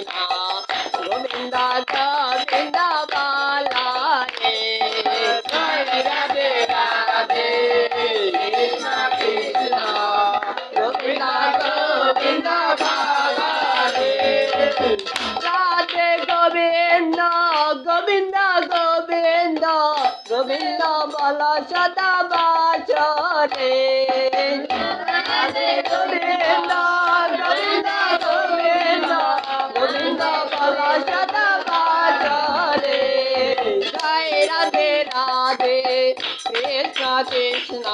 কৃষ্ণ গোবিন্দ গোবিন্দ বালা রে রাধে রাধে কৃষ্ণ কৃষ্ণ গোবিন্দ গোবিন্দ বালা রে রাধে বল সদা বাচরে গোবিন্দ। কৃষ্ণ কৃষ্ণ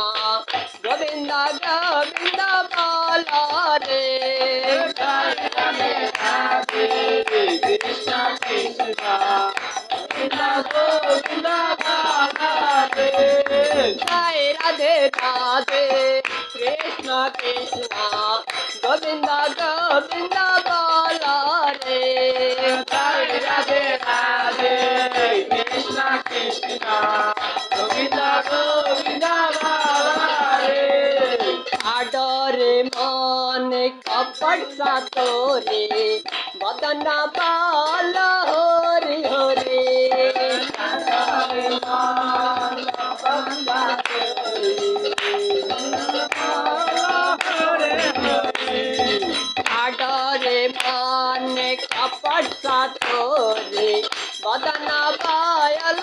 গোবিন্দ গোবিন্দ বল রে রাধে রাধে কৃষ্ণ কৃষ্ণ গোবিন্দ গোবিন্দ রাধে জয় রাধে রাধে কৃষ্ণ কৃষ্ণ গোবিন্দ গোবিন্দ বল রে রাধে রাধে রাধে কৃষ্ণ কপট সাতরে বদন পাল হরি হরি। আডরে মন কপট সাতরে বদন পায়ল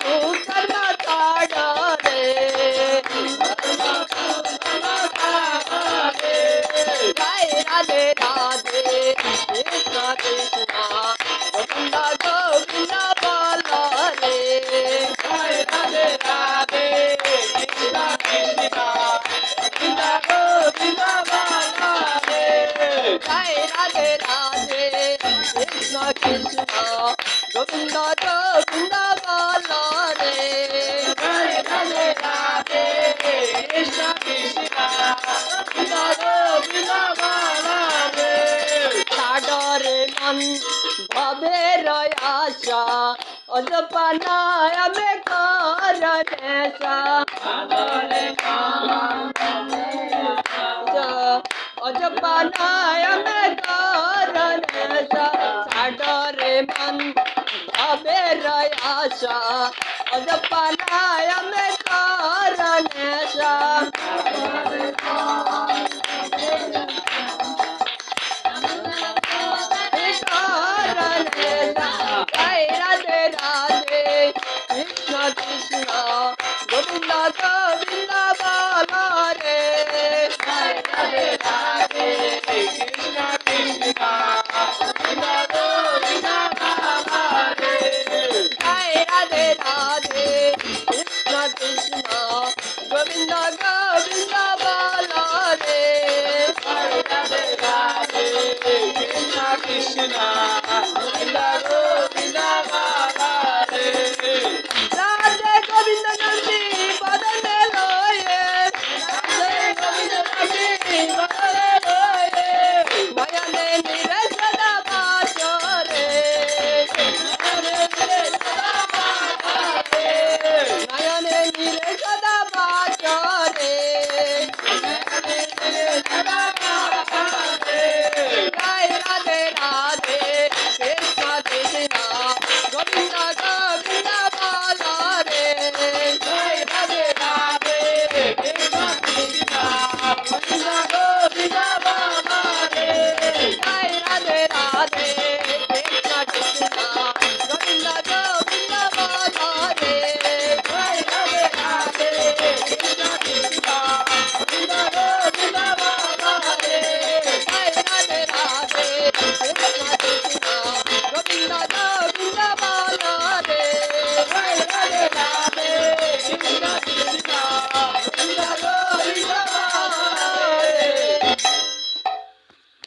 গোবিন্দ গোবিন্দ বল রে কৃষ্ণ কৃষ্ণ গোবিন্দ গোবিন্দ রাধে সাগরে মন ভবের আশা অজপানায় মে কর নেশা আদরে অজপানায় আশা অজপানায় মে কর নেশা রাধে রাধে কৃষ্ণ কৃষ্ণ গোবিন্দ গোবিন্দ